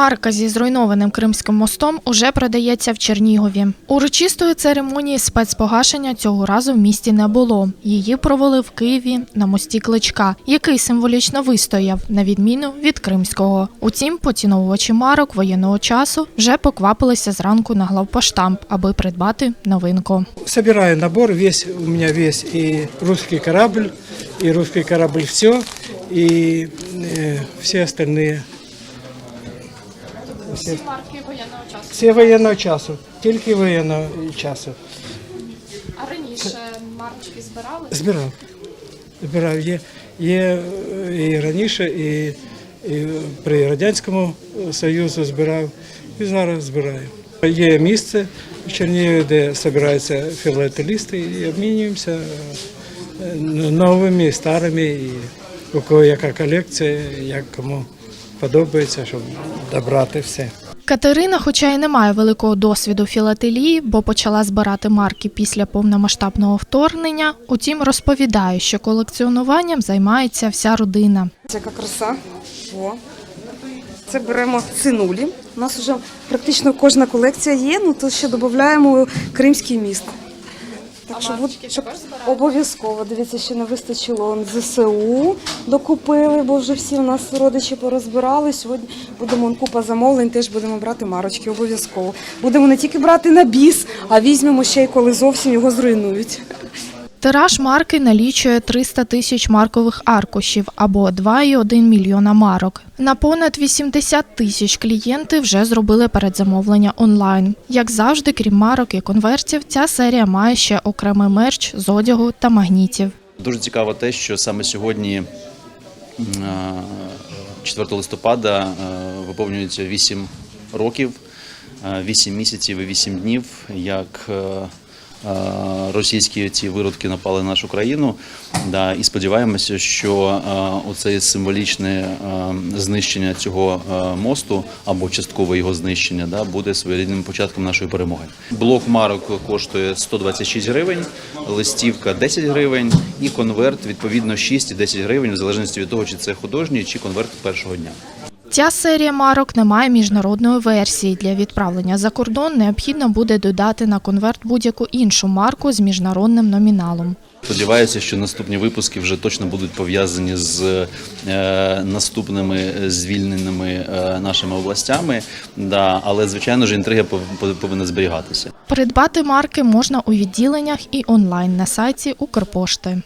Марка зі зруйнованим Кримським мостом уже продається в Чернігові. Урочистої церемонії спецпогашення цього разу в місті не було. Її провели в Києві на мості Кличка, який символічно вистояв, на відміну від Кримського. Утім, поціновувачі марок воєнного часу вже поквапилися зранку на главпоштамп, аби придбати новинку. Собираю набор, весь у меня весь и русский корабль, и русский корабль э, все остальные. Всі марки воєнного часу. Всі воєнного часу, тільки воєнного часу. А раніше марочки збирали? Збирав. Збирав. Є, є е, і раніше, і, і при Радянському Союзу збирав, і зараз збираю. Є місце в Чернігові, де збираються філателісти і обмінюємося е, новими старими, і у кого яка колекція, як кому подобається, щоб добрати все. Катерина, хоча й не має великого досвіду філателії, бо почала збирати марки після повномасштабного вторгнення. Утім, розповідає, що колекціонуванням займається вся родина. Яка краса. О. Це беремо цинулі. У нас вже практично кожна колекція є, ну то ще додаємо кримський міст. Так що щоб обов'язково. Дивіться, ще не вистачило он ЗСУ докупили, бо вже всі у нас родичі порозбирали. Сьогодні будемо он, купа замовлень, теж будемо брати марочки, обов'язково. Будемо не тільки брати на біс, а візьмемо ще й коли зовсім його зруйнують. Тираж марки налічує 300 тисяч маркових аркушів або 2,1 мільйона марок. На понад 80 тисяч клієнти вже зробили передзамовлення онлайн. Як завжди, крім марок і конвертів, ця серія має ще окремий мерч з одягу та магнітів. Дуже цікаво те, що саме сьогодні, м, е, 4 листопада, е, виповнюється 8 років, е, 8 місяців і 8 днів, як е, е, російські ці виродки напали на нашу країну. Да, і сподіваємося, що оце символічне знищення цього мосту або часткове його знищення да, буде своєрідним початком нашої перемоги. Блок марок коштує 126 гривень, листівка 10 гривень і конверт відповідно 6 і 10 гривень, в залежності від того, чи це художній чи конверт першого дня. Ця серія марок не має міжнародної версії. Для відправлення за кордон необхідно буде додати на конверт будь-яку іншу марку з міжнародним номіналом. Сподіваюся, що наступні випуски вже точно будуть пов'язані з е, наступними звільненими е, нашими областями. Да, але звичайно ж інтрига пов- пов- повинна зберігатися. Придбати марки можна у відділеннях і онлайн на сайті Укрпошти.